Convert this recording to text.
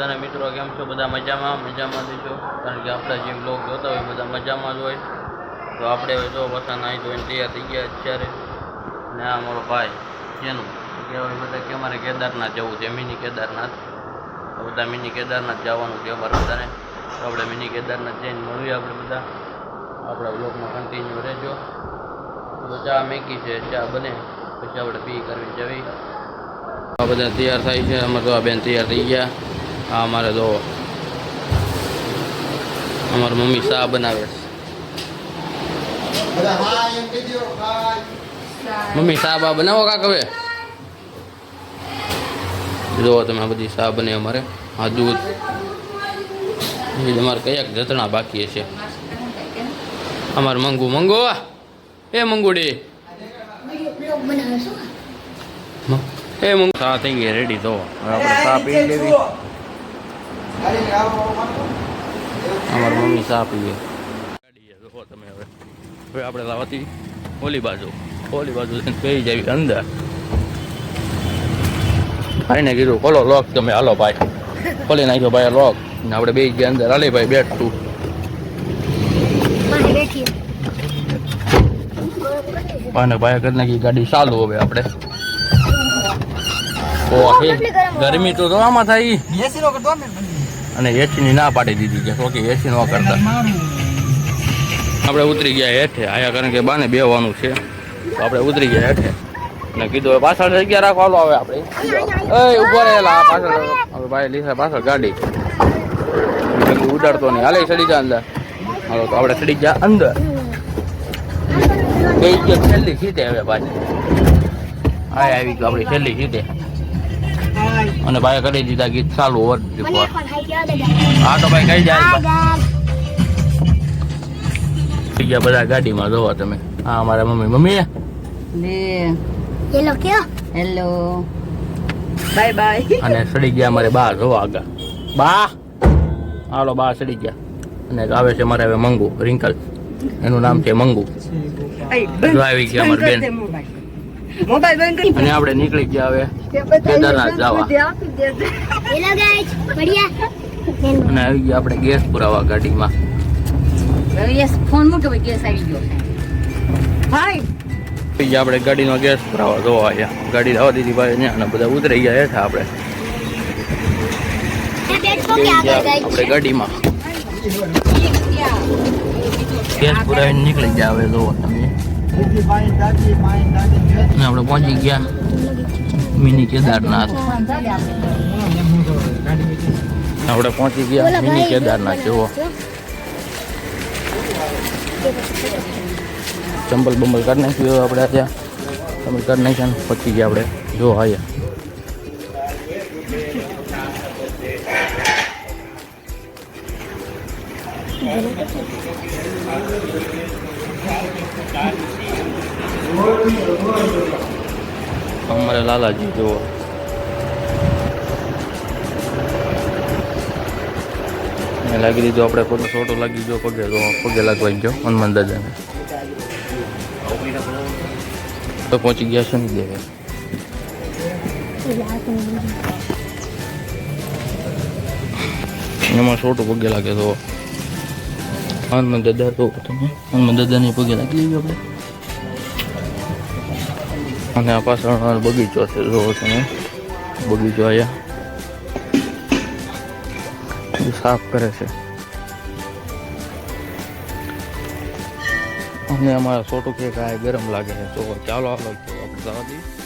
બધાને મિત્રો કેમ છો? બધા મજામાં? મજામાં છો? કારણ કે આપણા જે બ્લોગ જોતા હોય બધા મજામાં જ હોય. તો આપણે જો વસા નાહી ધોઈને તૈયાર થઈ ગયા અત્યારે. ને આ મારો ભાઈ, જેનું કહેવાય બધા કે અમારે કેદારનાથ જવું છે, મિની કેદારનાથ. તો બધા મિની કેદારનાથ જવાનું છે અમારે બધાને. તો આપણે મિની કેદારનાથ જઈને મળીએ આપણે બધા. આપણા બ્લોગમાં કન્ટિન્યુ રહેજો. તો ચા મેકી છે, ચા બને. પછી આપણે પી કરવી જવી આ બધા તૈયાર થાય છે. અમે તો આ બેન તૈયાર થઈ ગયા. આ અમારે તો અમારી મમ્મી શાહ બનાવે છે. મમ્મી શાહ બા બનાવો કાક હવે? જુઓ તમે આ બધી શાહ બને અમારે. આ દૂધ. એ તમારે કયાક જતણા બાકી હશે. અમારે મંગુ મંગુ એ મંગુડી. એ મંગુ. ચા થઈ ગઈ રેડી તો આપણે ચા પી લેવી. અમારી મમ્મી ચા પીએ તમે હવે. હવે આપણે લાવતી ઓલી બાજુ. ઓલી બાજુ પેઈ જવી અંદર. ભાઈને કીધું ખોલો લોક તમે. હાલો ભાઈ. ખોલી નાખ્યો ભાઈ લોક ને આપણે બે ગયા અંદર. હાલે ભાઈ બેઠું. અને ભાઈ કરી નાખી ગાડી. ચાલુ હવે આપણે. ગરમી તો આમાં થાય. એસી નો કરતો ને અને એસીની ના પાડી દીધી કે ઓકે એસી નો કરતા. આપણે ઉતરી ગયા હેઠે, આયા કારણ કે બાને બેવાનું છે. તો આપણે ઉતરી ગયા હેઠે. અને કીધું પાછળ જગ્યા રાખવાનું આવે આપણે. એ, ઊભો રહેલા પાછળ. હવે ભાઈ લીધા પાછળ ગાડી. ઉડાડતો નહીં. હાલે, ચડી જા અંદર. હાલો, તો આપણે ચડી ગયા અંદર. બે ગયા છેલ્લી સીટે હવે પાછી. હા આવી ગયું આપણી છેલ્લી સીટે અને ભાઈ કરી દીધા ગીત ચાલુ ઓવર હા તો ભાઈ કઈ જાય. ગયા બધા ગાડીમાં જોવો તમે. હા મારા મમ્મી. મમ્મી? લે. યેલો કયો? હેલો બાય બાય અને સડી ગયા મારે બા જોવો આગા બા? હાલો બા સડી ગયા. અને આવે છે મારે હવે મંગુ રિંકલ. એનું નામ છે મંગુ. આવી ગયા અમારી બેન. મોબાઈલ. બંધ કરી અને આપણે નીકળી ગયા હવે. કેદારનાથ જવા. યેલો ગાઈસ બઢિયા અને આવી ગયા આપણે ગેસ પુરાવા ગાડીમાં. યસ ફોન મૂકો ભાઈ. આવી ગયો હાય આપણે ગાડીનો ગેસ પુરાવા જોવા આવ્યા ગાડી લાવવા દીધી ભાઈ અને બધા ઉતરી ગયા હેઠા આપણે. આપણે ગાડીમાં. ગેસ પુરાવીને નીકળી ગયા હવે જોવો તમે. આપણે પહોંચી ગયા. મિની કેદારનાથ. આપણે પહોંચી ગયા મિની કેદારનાથ જુઓ. ચંબલ બંબલ કરી નાખ્યું આપણે ત્યાં ચંબલ કરી નાખ્યા ને પહોંચી ગયા આપણે. જો આયા અમારે લાલાજી, જુઓ. લાગી દીધો આપણે કોઈ ફોટો લાગી દીધો પગે તો પગે લાગવા ગયો, હનુમાન દાદાને. તો પહોંચી ગયા છે ને દેવે એમાં છોટું પગે લાગે તો. હનુમાન દાદા તો તમે. હનુમાન દાદાને પગે લાગી લેવી આપણે. અને આ પાછળ બગીચો છે જોવો તમે. બગીચો અહીંયા. સાફ કરે છે. અને અમારા છોટું કે કાંઈ ગરમ લાગે છે. તો ચાલો તો આપણે જવા દઈએ